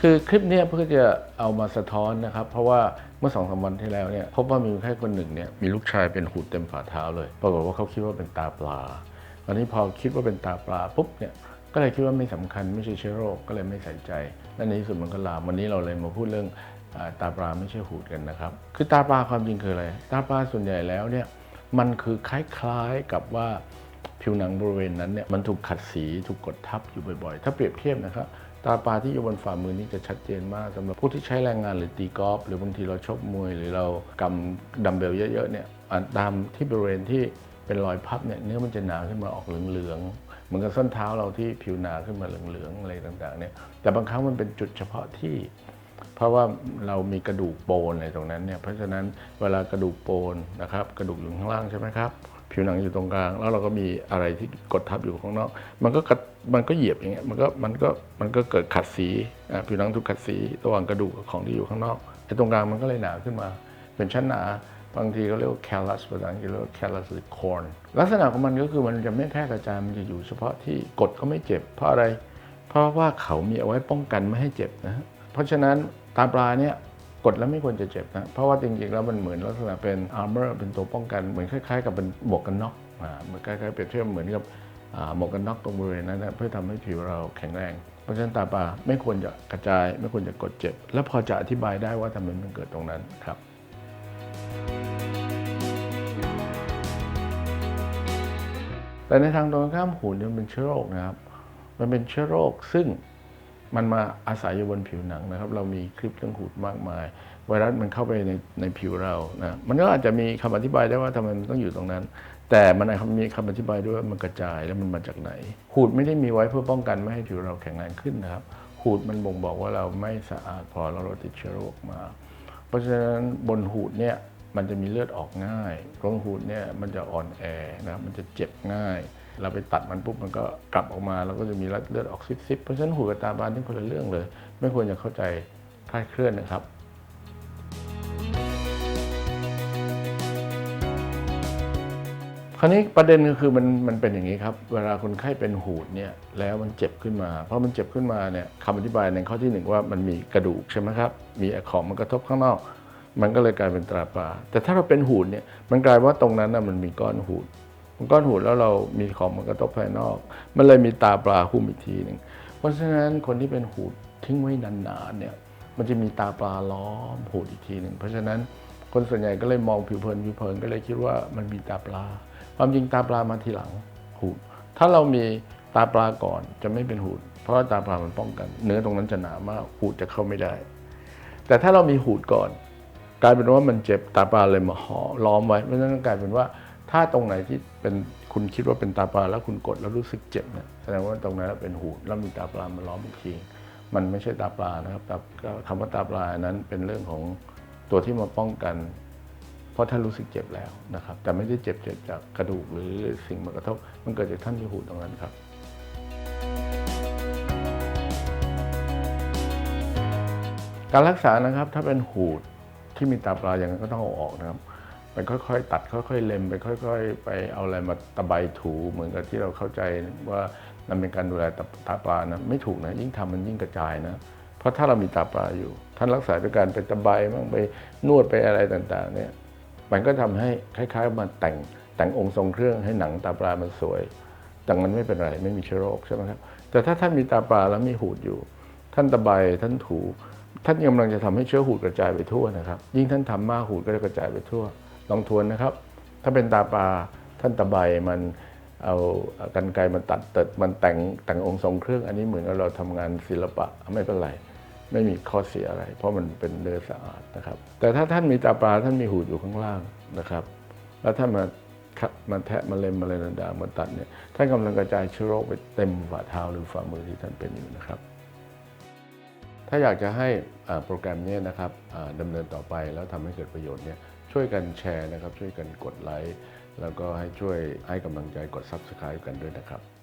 คือคลิปนี้เพื่อจะเอามาสะท้อนนะครับ เพราะว่าเมื่อสองสามวันที่แล้วเนี่ยพบว่ามีคนไข้คนหนึ่งเนี่ยมีลูกชายเป็นหูดเต็มฝ่าเท้าเลย ปรากฏว่าเขาคิดว่าเป็นตาปลาตอนนี้พอคิดว่าเป็นตาปลาปุ๊บเนี่ยก็เลยคิดว่าไม่สำคัญไม่ใช่เชื้อโรคก็เลยไม่ใส่ใจและในที่สุดมันก็ลามวันนี้เราเลยมาพูดเรื่องตาปลาไม่ใช่หูดกันนะครับ คือตาปลาความจริงคืออะไร ตาปลาส่วนใหญ่แล้วเนี่ยมันคือคล้ายๆกับว่า ผิวหนังบริเวณนั้นเนี่ยมันถูกขัดสีถูกกดทับอยู่บ่อยๆ ถ้าเปรียบเทียบนะครับตาปลาที่อยู่บนฝ่ามือนี่จะชัดเจนมากสำหรับผู้ที่ใช้แรงงานหรือตีกอล์ฟหรือบางทีเราชกมวยหรือเรากำดัมเบลเยอะๆเนี่ยตามที่บริเวณที่เป็นรอยพับเนี่ยเนื้อมันจะหนาขึ้นมาออกเหลืองๆเหมือนกับส้นเท้าเราที่ผิวหนาขึ้นมาเหลืองๆอะไรต่างๆเนี่ยแต่บางครั้งมันเป็นจุดเฉพาะที่ เพราะว่าเรามีกระดูกโปนอะไรตรงนั้นเนี่ยเพราะฉะนั้นเวลากระดูกโปนนะครับกระดูกอยู่ข้างล่างใช่ไหมครับ ผิวหนังอยู่ตรงกลาง แล้วเราก็มีอะไรที่กดทับอยู่ข้างนอก มันก็มันก็เหยียบอย่างเงี้ยมันก็มันก็มันก็เกิดขัดสีผิวหนังถูกขัดสีระหว่างกระดูกกับของที่อยู่ข้างนอกไอ้ตรงกลางมันก็เลยหนาขึ้นมา เป็นชั้นหนาบางทีเขาเรียกว่า callus ภาษาอังกฤษเรียกว่า callus หรือ corn ลักษณะของมันก็คือมันจะไม่แพร่กระจายมันจะอยู่เฉพาะที่กดก็ไม่เจ็บ เพราะอะไร เพราะว่าเขามีเอาไว้ป้องกันไม่ให้เจ็บนะเพราะฉะนั้นตาปลาเนี่ย ดแล้วไม่ควรจะเจ็บนะ เพราะว่าจริงๆแล้วมันเหมือนลักษณะเป็น armor เป็นตัวป้องกันเหมือนคล้ายๆ กับเป็นหมวกกันน็อกอ่ามันคล้ายๆเปรียบเทียบเหมือนกับอ่าหมวกกันน็อกตรงบริเวณนั้นนะเพื่อทำให้ผิวเราแข็งแรง เพราะฉะนั้นตาปลาไม่ควรจะกระจาย ไม่ควรจะกดเจ็บ และพอจะอธิบายได้ว่าทำไมมันเกิดตรงนั้นครับแต่ในทางตรงข้ามหูเนี่ยมันเป็นเชื้อโรคนะครับ มันเป็นเชื้อโรคซึ่ง มันมาอาศัยอยู่บนผิวหนังนะครับ เรามีคลิปเรื่องหูดมากมาย ไวรัสมันเข้าไปในในผิวเรานะมันก็อาจจะมีคำอธิบายได้ว่าทำไมมันต้องอยู่ตรงนั้น แต่มันมีคำอธิบายด้วยว่ามันกระจายแล้วมันมาจากไหน หูดไม่ได้มีไว้เพื่อป้องกันไม่ให้ผิวเราแข็งแรงขึ้นนะครับหูดมันบ่งบอกว่าเราไม่สะอาดพอเราติดเชื้อโรคมา เพราะฉะนั้นบนหูดเนี่ย มันจะมีเลือดออกง่ายตรงหูดเนี่ยมันจะอ่อนแอนะครับมันจะเจ็บง่าย เราไปตัดมันปุ๊บมันก็กลับออกมาแล้วก็จะมีเลือดออกซิบๆเพราะฉะนั้นหูกับตาบานนี่คนละเรื่องเลย ไม่ควรจะเข้าใจคลาดเคลื่อนนะครับคราวนี้ประเด็นก็คือมันมันเป็นอย่างนี้ครับ เวลาคนไข้เป็นหูดเนี่ยแล้วมันเจ็บขึ้นมา เพราะมันเจ็บขึ้นมาเนี่ยคำอธิบายในข้อที่หนึ่งว่ามันมีกระดูกใช่ไหมครับ มีของมันกระทบข้างนอก มันก็เลยกลายเป็นตราปลาแต่ถ้าเราเป็นหูดเนี่ยมันกลายว่าตรงนั้นนะมันมีก้อนหูดมันก้อนหูดแล้วเรามีของมันกระทบภายนอก มันเลยมีตาปลาหุ้มอีกทีหนึ่งเพราะฉะนั้นคนที่เป็นหูดทิ้งไว้นานๆเนี่ยมันจะมีตาปลาล้อมหูดอีกทีหนึ่งเพราะฉะนั้นคนส่วนใหญ่ก็เลยมองผิวเผินผิวเผินก็เลยคิดว่ามันมีตาปลา ความจริงตาปลามาทีหลังหูด ถ้าเรามีตาปลาก่อนจะไม่เป็นหูด เพราะตาปลามันป้องกัน เนื้อตรงนั้นจะหนามากหูดจะเข้าไม่ได้ แต่ถ้าเรามีหูดก่อน กลายเป็นว่ามันเจ็บตาปลาเลยมาห่อล้อมไว้เพราะฉะนั้นกลายเป็นว่าถ้าตรงไหนที่เป็นคุณคิดว่าเป็นตาปลาแล้วคุณกดแล้วรู้สึกเจ็บเนี่ยแสดงว่าตรงนั้นเป็นหูแล้วมีตาปลามาล้อมอีกทีมันไม่ใช่ตาปลานะครับคำว่าตาปลานั้นเป็นเรื่องของตัวที่มาป้องกัน เพราะท่านรู้สึกเจ็บแล้วนะครับ แต่ไม่ได้เจ็บเจ็บจากกระดูกหรือสิ่งมากระทบมันเกิดจากท่านที่หูตรงนั้นครับการรักษานะครับถ้าเป็นหูด ที่มีตาปลาอย่างนั้นก็ต้องเอาออกนะครับไปค่อยๆ ตัดค่อย ๆ เล็มไปค่อย ๆ ไปเอาอะไรมาตะไบถูเหมือนกับที่เราเข้าใจว่ามันเป็นการดูแลตาปลานะไม่ถูกนะยิ่งทำมันยิ่งกระจายนะเพราะถ้าเรามีตาปลาอยู่ ท่านรักษาด้วยการไปตะไบบ้างไปนวดไปอะไรต่างๆ เนี่ยมันก็ทำให้คล้ายๆมันแต่งแต่งองค์ทรงเครื่องให้หนังตาปลามันสวย แต่มันไม่เป็นไรไม่มีเชื้อโรคใช่ไหมครับแต่ถ้าท่านมีตาปลาแล้วมีหูดอยู่ ท่านตะไบท่านถู ท่านกำลังจะทำให้เชื้อหูดกระจายไปทั่วนะครับ ยิ่งท่านทำมากหูดก็จะกระจายไปทั่ว ลองทวนนะครับ ถ้าเป็นตาปลาท่านตะไบมันเอากันไกรมันตัดเติดมันแต่งแต่งองค์ทรงเครื่อง อันนี้เหมือนเราทำงานศิลปะไม่เป็นไรไม่มีข้อเสียอะไร เพราะมันเป็นเนื้อสะอาดนะครับ แต่ถ้าท่านมีตาปลาท่านมีหูดอยู่ข้างล่างนะครับ แล้วท่านมาคัดมาแทะมาเล็มมาอะไรต่ามาตัดเนี่ยท่านกำลังกระจายเชื้อโรคไปเต็มฝ่าเท้าหรือฝ่ามือที่ท่านเป็นอยู่นะครับ ถ้าอยากจะให้โปรแกรมนี้นะครับดำเนินต่อไปแล้วทำให้เกิดประโยชน์เนี่ยช่วยกันแชร์นะครับ ช่วยกันกดไลค์แล้วก็ให้ช่วยให้กำลังใจกด Subscribe กันด้วยนะครับ